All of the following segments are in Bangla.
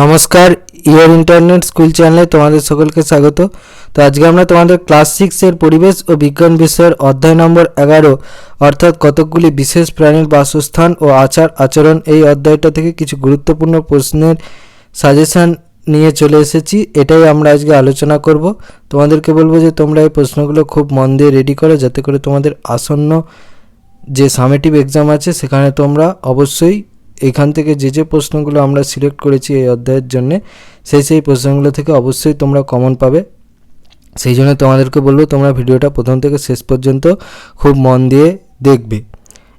নমস্কার ইয়ার ইন্টারনেট স্কুল চ্যানেলে তোমাদের সকলকে স্বাগত। তো আজকে আমরা তোমাদের ক্লাস সিক্সের পরিবেশ ও বিজ্ঞান বিষয়ের অধ্যায় নম্বর এগারো, অর্থাৎ কতকগুলি বিশেষ প্রাণীর বাসস্থান ও আচার আচরণ এই অধ্যায়টা থেকে কিছু গুরুত্বপূর্ণ প্রশ্নের সাজেশন নিয়ে চলে এসেছি, এটাই আমরা আজকে আলোচনা করব। তোমাদেরকে বলব যে তোমরা এই প্রশ্নগুলো খুব মন দিয়ে রেডি করো, যাতে করে তোমাদের আসন্ন যে সামেটিভ এক্সাম আছে সেখানে তোমরা অবশ্যই এখান থেকে যে যে প্রশ্নগুলো আমরা সিলেক্ট করেছি এই অধ্যায়ের জন্য, সেই সেই প্রশ্নগুলো থেকে অবশ্যই তোমরা কমন পাবে। সেই জন্য তোমাদেরকে বলব, তোমরা ভিডিওটা প্রথম থেকে শেষ পর্যন্ত খুব মন দিয়ে দেখবে।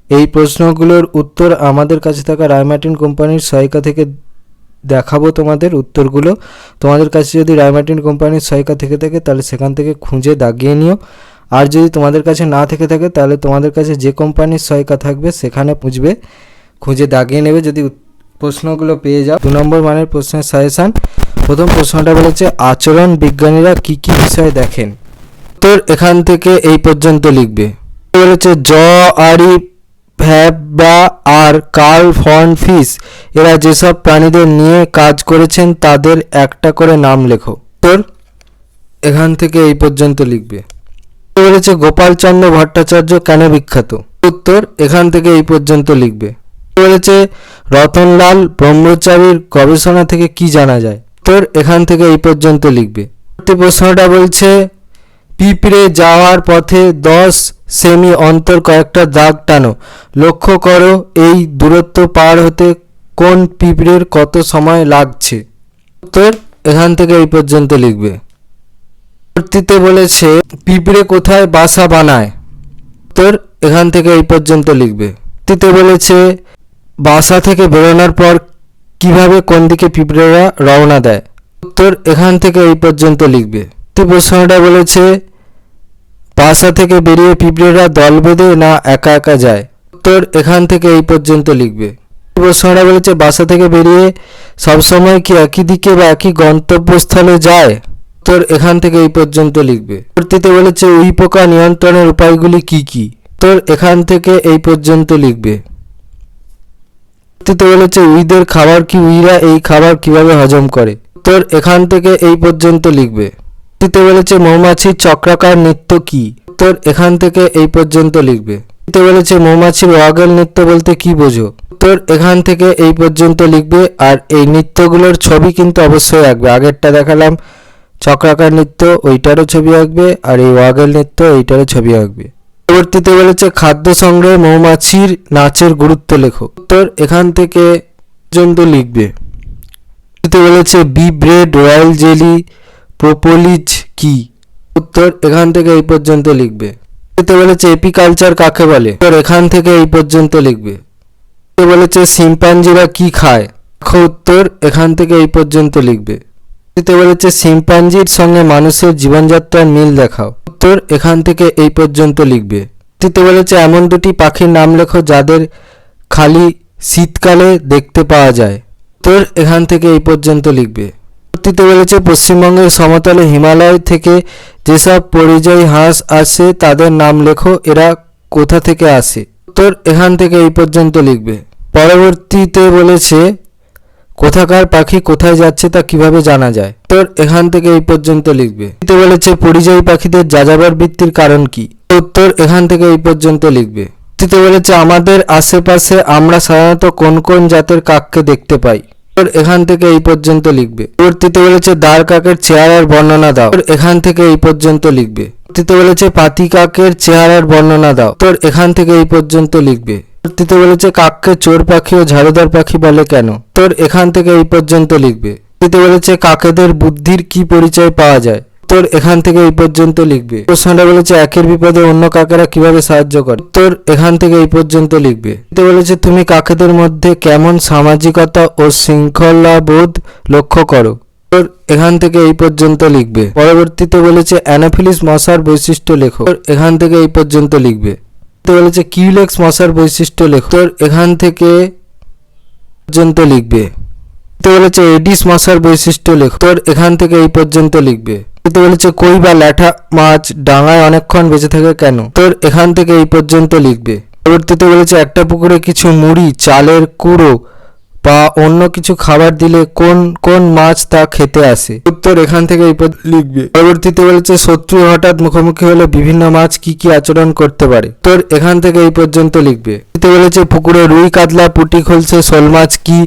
এই প্রশ্নগুলোর উত্তর আমাদের কাছে থাকা রায়মার্টিন কোম্পানির সহায়িকা থেকে দেখাবো তোমাদের উত্তরগুলো। তোমাদের কাছে যদি রায়মার্টিন কোম্পানির সহায়িকা থেকে থাকে, তাহলে সেখান থেকে খুঁজে দাগিয়ে নিও। আর যদি তোমাদের কাছে না থেকে থাকে, তাহলে তোমাদের কাছে যে কোম্পানির সহায়িকা থাকবে, সেখানে পুঁজবে। খুঁজে দাগিয়ে নেবে। যদি প্রশ্নগুলো পেয়ে যাও, দু নম্বর মানের প্রশ্নের সাজেশান। প্রথম প্রশ্নটা বলেছে, আচরণ বিজ্ঞানীরা কি কি বিষয় দেখেন? উত্তর এখান থেকে এই পর্যন্ত লিখবে। বলেছে, জ, আরি, ফ্যাব বা আর, কার্ল ফন ফিস, এরা যেসব প্রাণীদের নিয়ে কাজ করেছেন, তাদের একটা করে নাম লেখো। উত্তর এখান থেকে এই পর্যন্ত লিখবে। বলেছে, গোপালচন্দ্র ভট্টাচার্য কেন বিখ্যাত? উত্তর এখান থেকে এই পর্যন্ত লিখবে। বলেছে, রতনলাল ব্রহ্মচারীর গবেষণা থেকে কি জানা যায়? উত্তর এখান থেকে এই পর্যন্ত লিখবে। পরবর্তী প্রশ্নটা বলছে, পিঁপড়ে যাওয়ার পথে দশ সেমি অন্তর কয়েকটা দাগ টানো। লক্ষ্য করো, এই দূরত্ব পার হতে কোন পিঁপড়ের কত সময় লাগছে? উত্তর এখান থেকে এই পর্যন্ত লিখবে। পরবর্তীতে বলেছে, পিঁপড়ে কোথায় বাসা বানায়? উত্তর এখান থেকে এই পর্যন্ত লিখবে। পরবর্তীতে বলেছে বাসা থেকে বেরোনোর পর কীভাবে কোন দিকে পিঁপড়েরা রওনা দেয়? উত্তর এখান থেকে এই পর্যন্ত লিখবে। পরবর্তী প্রশ্নটা বলেছে, বাসা থেকে বেরিয়ে পিঁপড়েরা দল বেঁধে না একা একা যায়? উত্তর এখান থেকে এই পর্যন্ত লিখবে। প্রশ্নটা বলেছে, বাসা থেকে বেরিয়ে সবসময় কি একই দিকে বা একই গন্তব্যস্থলে যায়? উত্তর এখান থেকে এই পর্যন্ত লিখবে। পরবর্তীতে বলেছে উই পোকা নিয়ন্ত্রণের উপায়গুলি কি কি? উত্তর এখান থেকে এই পর্যন্ত লিখবে। পরবর্তীতে বলেছে উইদের খাবার কি উইরা এই খাবার কীভাবে হজম করে? উত্তর এখান থেকে এই পর্যন্ত লিখবে। পরবর্তীতে বলেছে মৌমাছির চক্রাকার নৃত্য কি? উত্তর এখান থেকে এই পর্যন্ত লিখবে। পরবর্তীতে বলেছে মৌমাছির ওয়াগেল নৃত্য বলতে কি বোঝো? উত্তর এখান থেকে এই পর্যন্ত লিখবে আর এই নৃত্যগুলোর ছবি কিন্তু অবশ্যই আঁকবে। আগেরটা দেখালাম, চক্রাকার নৃত্য, ওইটারও ছবি আঁকবে আর এই ওয়াগেল নৃত্য এইটারও ছবি আঁকবে। পরবর্তীতে বলেছে খাদ্য সংগ্রহে মৌমাছির নাচের গুরুত্ব লেখো। উত্তর এখান থেকে পর্যন্ত লিখবে। বলেছে bee bread royal jelly propolis কি? উত্তর এখান থেকে এই পর্যন্ত লিখবে। পরবর্তীতে বলেছে এপিকালচার কাকে বলে? উত্তর এখান থেকে এই পর্যন্ত লিখবে। বলেছে শিম্পাঞ্জিরা কি খায়? উত্তর এখান থেকে এই পর্যন্ত লিখবে। পরবর্তীতে বলেছে শিম্পাঞ্জির সঙ্গে মানুষের জীবনযাত্রার মিল দেখাও। উত্তর এখান থেকে এই পর্যন্ত লিখবে। পরবর্তীতে বলেছে, এমন দুটি পাখির নাম লেখো যাদের খালি শীতকালে দেখতে পাওয়া যায়। উত্তর এখান থেকে এই পর্যন্ত লিখবে। পরবর্তীতে বলেছে, পশ্চিমবঙ্গের সমতলে হিমালয় থেকে যেসব পরিযায়ী হাঁস আসে, তাদের নাম লেখো, এরা কোথা থেকে আসে? উত্তর এখান থেকে এই পর্যন্ত লিখবে। পরবর্তীতে বলেছে কোথাকার পাখি কোথায় যাচ্ছে তা কীভাবে জানা যায়? উত্তর এখান থেকে এই পর্যন্ত লিখবে। এতে বলেছে, পরিযায়ী পাখিদের যাযাবর বৃত্তির কারণ কি? উত্তর এখান থেকে এই পর্যন্ত লিখবে। তৃতীয় বলেছে, আমাদের আশেপাশে আমরা সাধারণত কোন কোন জাতের কাককে দেখতে পাই? উত্তর এখান থেকে এই পর্যন্ত লিখবে। পরবর্তীতে বলেছে দাঁড় কাকের চেহারার বর্ণনা দাও। এখান থেকে এই পর্যন্ত লিখবে। বলেছে, পাতি কাকের চেহারার বর্ণনা দাও। উত্তর এখান থেকে এই পর্যন্ত লিখবে। পরবর্তীতে বলেছে, কাককে চোর পাখি ও ঝাড়ুদার পাখি বলে কেন? তোর এখান থেকে এই পর্যন্ত লিখবে। পরবর্তীতে বলেছে, কাকেদের বুদ্ধির কি পরিচয় পাওয়া যায়? তোর এখান থেকে এই পর্যন্ত লিখবে। প্রশ্নটা বলেছে, একের বিপদে অন্য কাকেরা কীভাবে সাহায্য করে? তোর এখান থেকে এই পর্যন্ত লিখবে। বলেছে, তুমি কাকেদের মধ্যে কেমন সামাজিকতা ও শৃঙ্খলাবোধ লক্ষ্য করো? উত্তর এখান থেকে এই পর্যন্ত লিখবে। পরবর্তীতে বলেছে, অ্যানাফিলিস মশার বৈশিষ্ট্য লেখো। এখান থেকে এই পর্যন্ত লিখবে। তো বলেছে কিউলেক্স মশার বৈশিষ্ট্য লেখ তোর এখান থেকে পর্যন্ত লিখবে। তো বলেছে এডিস মশার বৈশিষ্ট্য লেখ তোর এখান থেকে এই পর্যন্ত লিখবে। তো বলেছে কই বা ল্যাঠা মাছ ডাঙায় অনেকক্ষণ বেঁচে থাকে কেন? তোর এখান থেকে এই পর্যন্ত লিখবে। পরবর্তীতে বলেছে একটা পুকুরে কিছু মুড়ি, চালের কুড়ো বা অন্য কিছু খাবার দিলে কোন কোন মাছ তা খেতে আসে? উত্তর এখান থেকে এই লিখবে। পরবর্তীতে বলেছে, শত্রু হঠাৎ মুখোমুখি হলে বিভিন্ন মাছ কি কি আচরণ করতে পারে? উত্তর এখান থেকে এই পর্যন্ত লিখবে। বলেছে, পুকুরে রুই, কাতলা, পুটি খলছে, শোল মাছ কি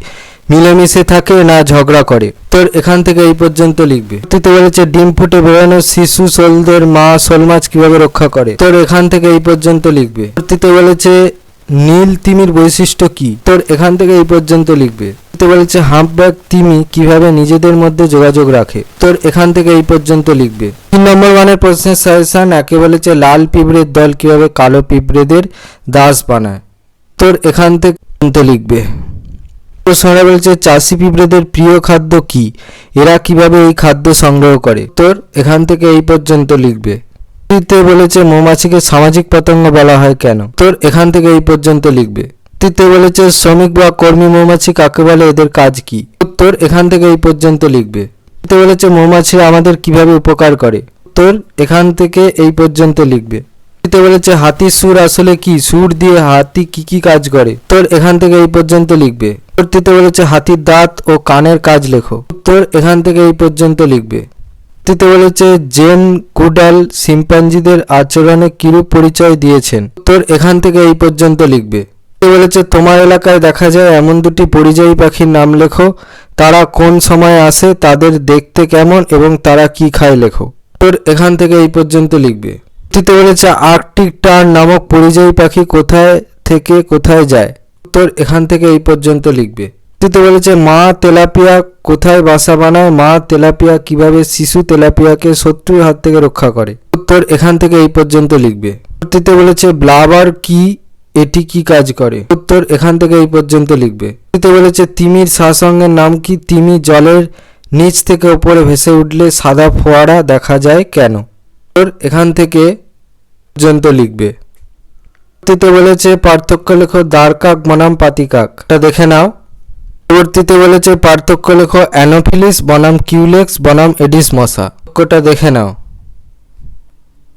মিলেমিশে থাকে না ঝগড়া করে? তোর এখান থেকে এই পর্যন্ত লিখবে। পরবর্তীতে বলেছে, ডিম ফুটে বেরোনো শিশু, শোলদের মা, শোল মাছ কীভাবে রক্ষা করে? তোর এখান থেকে এই পর্যন্ত লিখবে। পরবর্তীতে বলেছে নীল তিমির বৈশিষ্ট্য কি? তোর এখান থেকে এই পর্যন্ত লিখবে। তো বলেছে হাম্পব্যাক তিমি কীভাবে নিজেদের মধ্যে যোগাযোগ রাখে? তোর এখান থেকে এই পর্যন্ত লিখবে। তিন নম্বর মানের প্রশ্নের সাজেশন, একে বলেছে, লাল পিঁপড়ের দল কীভাবে কালো পিঁপড়েদের দাস বানায়? তোর এখান থেকে পর্যন্ত লিখবে। প্রশ্নটা বলছে, চাষি পিঁপড়েদের প্রিয় খাদ্য কি? এরা কীভাবে এই খাদ্য সংগ্রহ করে? তোর এখান থেকে এই পর্যন্ত লিখবে। তে বলেছে, মৌমাছিকে সামাজিক পতঙ্গ বলা হয় কেন? তোর এখান থেকে এই পর্যন্ত লিখবে। তৃতীয়তে বলেছে, শ্রমিক বা কর্মী মৌমাছি কাকে বলে, এদের কাজ কি? উত্তর এখান থেকে এই পর্যন্ত লিখবে। তৃতীয়তে বলেছে, মৌমাছি আমাদের কীভাবে উপকার করে? তোর এখান থেকে এই পর্যন্ত লিখবে। তৃতীয়তে বলেছে, হাতির সুর আসলে কি? সুর দিয়ে হাতি কি কি কাজ করে? তোর এখান থেকে এই পর্যন্ত লিখবে। উত্তরটিতে বলেছে, হাতির দাঁত ও কানের কাজ লেখো। উত্তর এখান থেকে এই পর্যন্ত লিখবে। উত্তরটিতে বলেছে জেন কুডাল শিম্পাঞ্জিদের আচরণে কিরূপ পরিচয় দিয়েছেন? উত্তর এখান থেকে এই পর্যন্ত লিখবে। বলেছে তোমার এলাকায় দেখা যায় এমন দুটি পরিযায়ী পাখির নাম লেখো। তারা কোন সময় আসে, তাদের দেখতে কেমন এবং তারা কি খায় লেখো। উত্তর এখান থেকে এই পর্যন্ত লিখবে। উত্তরটিতে বলেছে আর্কটিক টার্ন নামক পরিযায়ী পাখি কোথায় থেকে কোথায় যায়? উত্তর এখান থেকে এই পর্যন্ত লিখবে। উত্তরটিতে বলেছে, মা তেলাপিয়া কোথায় বাসা বানায়? মা তেলাপিয়া কীভাবে শিশু তেলাপিয়াকে শত্রুর হাত থেকে রক্ষা করে? উত্তর এখান থেকে এই পর্যন্ত লিখবে। উত্তরটিতে বলেছে, ব্লাবার কি? এটি কি কাজ করে? উত্তর এখান থেকে এই পর্যন্ত লিখবে। বলেছে, তিমির শাসঙ্গের নাম কি? তিমি জলের নিচ থেকে ওপরে ভেসে উঠলে সাদা ফোয়ারা দেখা যায় কেন? উত্তর এখান থেকে পর্যন্ত লিখবে। পরবর্তীতে বলেছে, পার্থক্য লেখো দ্বারকাক বনাম পাতিকাক। এটা দেখে নাও। পরবর্তীতে বলেছে, পার্থক্য লেখো, অ্যানোফিলিস, বনাম কিউলেক্স, বনাম এডিস মশা। বাক্যটা দেখে নাও।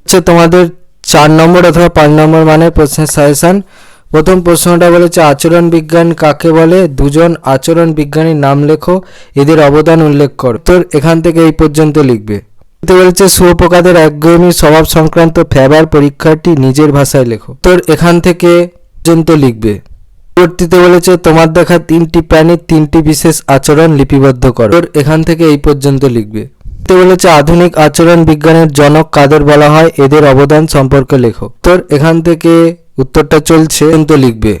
হচ্ছে তোমাদের চার নম্বর অথবা পাঁচ নম্বর মানের প্রশ্নের সাজেশন। প্রথম প্রশ্নটা বলেছে, আচরণ বিজ্ঞান কাকে বলে? দুজন আচরণ বিজ্ঞানীর নাম লেখো, এদের অবদান উল্লেখ কর। তোর এখান থেকে এই পর্যন্ত লিখবে। এতে বলেছে, শুয়োপোকাদের একঘেয়েমি স্বভাব সংক্রান্ত ফেবার পরীক্ষাটি নিজের ভাষায় লেখো। তোর এখান থেকে পর্যন্ত লিখবে। পরবর্তীতে বলেছে, তোমার দেখা তিনটি প্রাণীর তিনটি বিশেষ আচরণ লিপিবদ্ধ করো। তোর এখান থেকে এই পর্যন্ত লিখবে। বলেছে, আধুনিক আচরণ বিজ্ঞানের জনক কাদের বলা হয়? এদের অবদান সম্পর্কে লেখো। তোর এখান থেকে উত্তরটা চলছে পর্যন্ত লিখবে।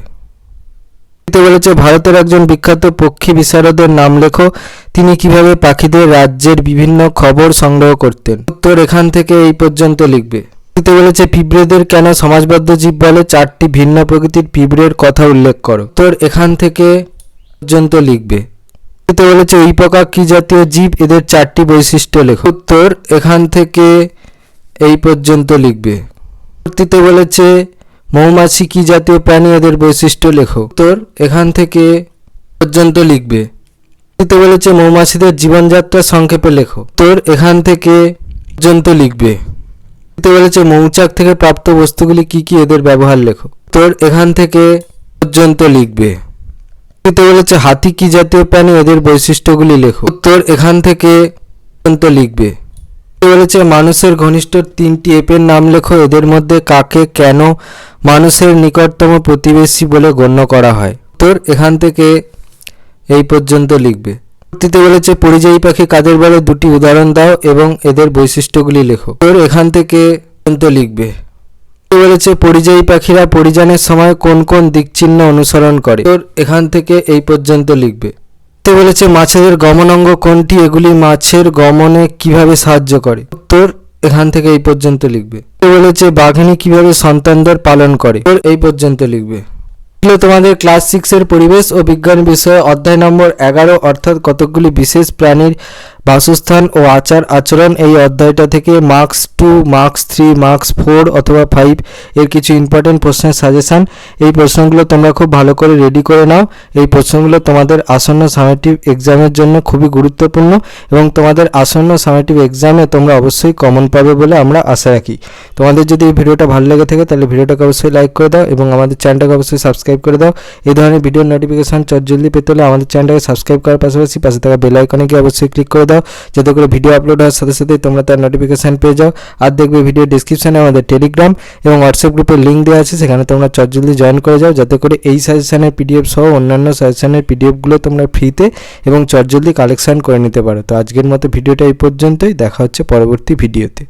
এতে বলেছে, ভারতের একজন বিখ্যাত পক্ষী বিশারদের নাম লেখো। তিনি কীভাবে পাখিদের রাজ্যের বিভিন্ন খবর সংগ্রহ করতেন? উত্তর এখান থেকে এই পর্যন্ত লিখবে। এতে বলেছে পিঁপড়েদের কেন সমাজবদ্ধ জীব বলে, চারটি ভিন্ন প্রকৃতির পিঁপড়ের কথা উল্লেখ করো। তোর এখান থেকে পর্যন্ত লিখবে। এতে বলেছে উই পোকা কি জাতীয় জীব, এদের চারটি বৈশিষ্ট্য লেখো। উত্তর এখান থেকে এই পর্যন্ত লিখবে। পরবর্তীতে বলেছে, মৌমাছি কি জাতীয় প্রাণী, এদের বৈশিষ্ট্য লেখো। উত্তর এখান থেকে পর্যন্ত লিখবে। এতে বলেছে মৌমাছিদের জীবনযাত্রা সংক্ষেপে লেখো। তোর এখান থেকে পর্যন্ত লিখবে। এতে বলেছে মৌচাক থেকে প্রাপ্ত বস্তুগুলি কি কি এদের ব্যবহার লেখো তোর এখান থেকে পর্যন্ত লিখবে। এতে বলেছে, হাতি কি জাতীয় প্রাণী এদের বৈশিষ্ট্যগুলি লেখো তোর এখান থেকে পর্যন্ত লিখবে। বলেছে, মানুষের ঘনিষ্ঠ তিনটি এপের নাম লেখো, এদের মধ্যে কাকে কেন মানুষের নিকটতম প্রতিবেশী বলে গণ্য করা হয়? তোর এখান থেকে এই পর্যন্ত লিখবে। পরবর্তীতে বলেছে, পরিযায়ী পাখি কাদের বলে দুটি উদাহরণ দাও এবং এদের বৈশিষ্ট্যগুলি লেখো। তোর এখান থেকে লিখবে। বলেছে, পরিযায়ী পাখিরা পরিযানের সময় কোন কোন দিকচিহ্ন অনুসরণ করে? তোর এখান থেকে এই পর্যন্ত লিখবে। এতে বলেছে, মাছেদের গমনাঙ্গ কোনটি? এগুলি মাছের গমনে কীভাবে সাহায্য করে? তোর এখান থেকে এই পর্যন্ত লিখবে। বলেছে, বাঘিনী কীভাবে সন্তানদের পালন করে? তোর এই পর্যন্ত লিখবে। এগুলো তোমাদের ক্লাস সিক্সের পরিবেশ ও বিজ্ঞান বিষয়ে অধ্যায় নম্বর এগারো, অর্থাৎ কতকগুলি বিশেষ প্রাণীর বাসস্থান ও আচার আচরণ এই অধ্যায়টা থেকে marks two, marks three, marks four অথবা ফাইভ এর কিছু ইম্পর্টেন্ট প্রশ্নের সাজেশান এই প্রশ্নগুলো তোমরা খুব ভালো করে রেডি করে নাও। এই প্রশ্নগুলো তোমাদের আসন্ন সামেটিভ এক্সামের জন্য খুবই গুরুত্বপূর্ণ এবং তোমাদের আসন্ন সামেটিভ এক্সামে তোমরা অবশ্যই কমন পাবে বলে আমরা আশা রাখি। তোমাদের যদি এই ভিডিওটা ভালো লেগে থাকে তাহলে ভিডিওটাকে অবশ্যই লাইক করে দাও এবং আমাদের চ্যানেলটাকে অবশ্যই সাবস্ক্রাইব করে দাও। এই ধরনের ভিডিওর নোটিফিকেশান চট জলদি পেতে হলে আমাদের চ্যানেলটাকে সাবস্ক্রাইব করার পাশাপাশি পাশে থাকা বেল আইকনে গিয়ে অবশ্যই ক্লিক করে দাও। যাতে করে ভিডিও আপলোড হওয়ার সাথে সাথে তোমরা তার নোটিফিকেশান পেয়ে যাও। আর দেখবে ভিডিও ডিসক্রিপশানে আমাদের টেলিগ্রাম এবং হোয়াটসঅ্যাপ গ্রুপের লিঙ্ক দেওয়া আছে, সেখানে তোমরা চটজলদি জয়েন করে যাও, যাতে করে এই সাজেশনের পিডিএফ সহ অন্যান্য সাজেশনের পিডিএফগুলো তোমরা ফ্রিতে এবং চটজলদি কালেকশন করে নিতে পারো। তো আজকের মতো ভিডিওটা এই পর্যন্তই, দেখা হচ্ছে পরবর্তী ভিডিওতে